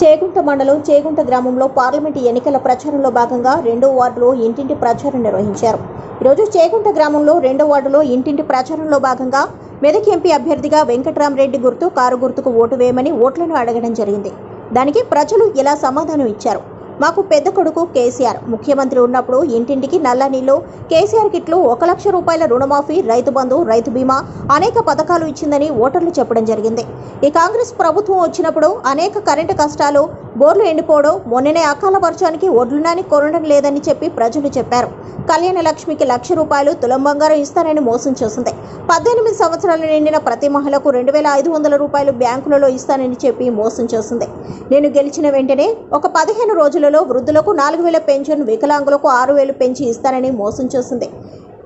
చేగుంట మండలం చేగుంట గ్రామంలో పార్లమెంటు ఎన్నికల ప్రచారంలో భాగంగా రెండో వార్డులో ఇంటింటి ప్రచారం నిర్వహించారు. ఈరోజు చేగుంట గ్రామంలో రెండో వార్డులో ఇంటింటి ప్రచారంలో భాగంగా మెదక్ ఎంపీ అభ్యర్థిగా వెంకట్రామరెడ్డి గుర్తు కారు గుర్తుకు ఓటు వేయమని ఓట్లను అడగడం జరిగింది. దానికి ప్రజలు ఇలా సమాధానం ఇచ్చారు? మాకు పెద్ద కొడుకు కేసీఆర్. ముఖ్యమంత్రి ఉన్నప్పుడు ఇంటింటికి నల్ల నీళ్ళు కేసీఆర్ కిట్లు ఒక లక్ష రూపాయల రుణమాఫీ రైతు బంధు రైతు బీమా అనేక పథకాలు ఇచ్చిందని ఓటర్లు చెప్పడం జరిగింది. ఈ కాంగ్రెస్ ప్రభుత్వం వచ్చినప్పుడు అనేక కరెంటు కష్టాలు బోర్లు ఎండిపోవడం మొన్ననే అకాల వర్షానికి ఒడ్లునాని కొనడం లేదని చెప్పి ప్రజలు చెప్పారు. కళ్యాణ లక్ష్మికి లక్ష రూపాయలు తులం బంగారం ఇస్తానని మోసం చేసింది. పద్దెనిమిది సంవత్సరాలు నిండిన ప్రతి మహిళకు రెండు వేల ఐదు వందల రూపాయలు బ్యాంకులలో ఇస్తానని చెప్పి మోసం చేసింది. నేను గెలిచిన వెంటనే ఒక పదిహేను రోజులలో వృద్ధులకు నాలుగు వేల పెన్షన్ వికలాంగులకు ఆరు వేలు పెంచి ఇస్తానని మోసం చేసింది.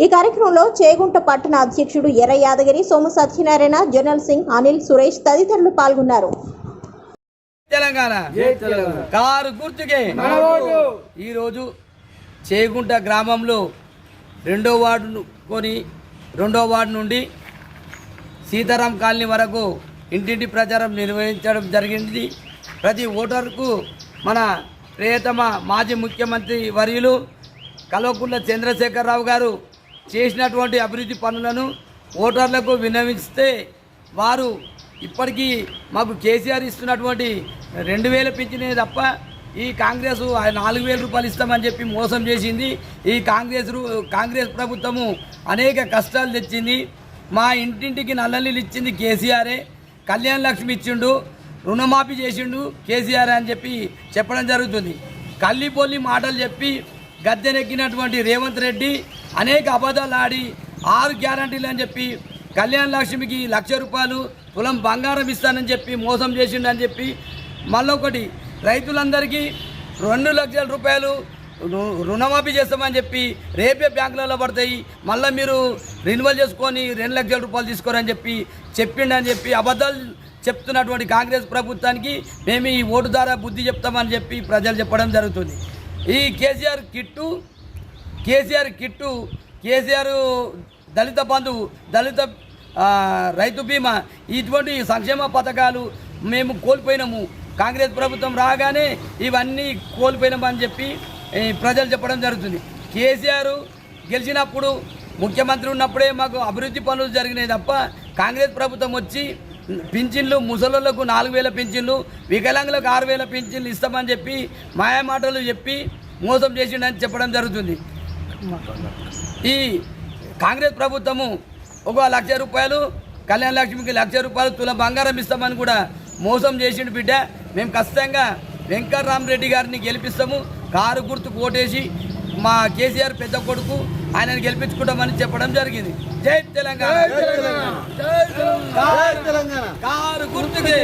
ఈ కార్యక్రమంలో చేగుంట పట్టణ అధ్యక్షుడు ఎర్ర యాదగిరి సోము సత్యనారాయణ జనరల్ సింగ్ అనిల్ సురేష్ తదితరులు పాల్గొన్నారు. తెలంగాణ. కారు గుర్తుకే. ఈ రోజు చేగుంట గ్రామంలో రెండో వార్డు కొని రెండో వార్డు నుండి సీతారాం కాలనీ వరకు ఇంటింటి ప్రచారం నిర్వహించడం జరిగింది. ప్రతి ఓటర్కు మన ప్రియతమ మాజీ ముఖ్యమంత్రి వర్యులు కల్వకుంట్ల చంద్రశేఖరరావు గారు చేసినటువంటి అభివృద్ధి పనులను ఓటర్లకు విన్నవిస్తే వారు ఇప్పటికీ మాకు కేసీఆర్ ఇస్తున్నటువంటి రెండు వేలు పెంచినవి తప్ప ఈ కాంగ్రెస్ నాలుగు వేల రూపాయలు ఇస్తామని చెప్పి మోసం చేసింది. ఈ కాంగ్రెస్ కాంగ్రెస్ ప్రభుత్వము అనేక కష్టాలు తెచ్చింది. మా ఇంటింటికి నల్ల నీళ్ళు ఇచ్చింది కేసీఆరే. కళ్యాణ లక్ష్మి ఇచ్చిండు రుణమాఫీ చేసిండు కేసీఆర్ అని చెప్పి చెప్పడం జరుగుతుంది. కల్లిపోల్లి మాటలు చెప్పి గద్దెనెక్కినటువంటి రేవంత్ రెడ్డి అనేక అబద్ధాలు ఆడి ఆరు గ్యారంటీలు అని చెప్పి కళ్యాణ లక్ష్మికి లక్ష రూపాయలు పొలం బంగారం ఇస్తానని చెప్పి మోసం చేసిండని చెప్పి మళ్ళొకటి రైతులందరికీ రెండు లక్షల రూపాయలు రుణమాఫీ చేస్తామని చెప్పి రేపే బ్యాంకులలో పడతాయి. మళ్ళీ మీరు రెన్యువల్ చేసుకొని రెండు లక్షల రూపాయలు తీసుకోరని చెప్పి చెప్పిండని చెప్పి అబద్ధాలు చెప్తున్నటువంటి కాంగ్రెస్ ప్రభుత్వానికి మేము ఈ ఓటు ద్వారా బుద్ధి చెప్తామని చెప్పి ప్రజలు చెప్పడం జరుగుతుంది. ఈ కేసీఆర్ కిట్టు కేసీఆర్ కిట్టు కేసీఆర్ దళిత బంధు దళిత రైతు బీమా ఇటువంటి సంక్షేమ పథకాలు మేము కోల్పోయినాము. కాంగ్రెస్ ప్రభుత్వం రాగానే ఇవన్నీ కోల్పోయినామని చెప్పి ప్రజలు చెప్పడం జరుగుతుంది. కేసీఆర్ గెలిచినప్పుడు ముఖ్యమంత్రి ఉన్నప్పుడే మాకు అభివృద్ధి పనులు జరిగినాయి తప్ప కాంగ్రెస్ ప్రభుత్వం వచ్చి పింఛన్లు ముసలోళ్ళకు నాలుగు వేల పింఛన్లు వికలాంగులకు ఆరు వేల పింఛన్లు ఇస్తామని చెప్పి మాయమాటలు చెప్పి మోసం చేసిండని చెప్పడం జరుగుతుంది. ఈ కాంగ్రెస్ ప్రభుత్వము ఒక లక్ష రూపాయలు కళ్యాణ లక్ష్మికి లక్ష రూపాయలు తుల బంగారం ఇస్తామని కూడా మోసం చేసిండు బిడ్డ. మేము ఖచ్చితంగా వెంకట్రామరెడ్డి గారిని గెలిపిస్తాము. కారు గుర్తుకు ఓటేసి మా కేసీఆర్ పెద్ద కొడుకు ఆయనను గెలిపించుకుంటామని చెప్పడం జరిగింది. జై తెలంగాణ. కారు గుర్తుకే.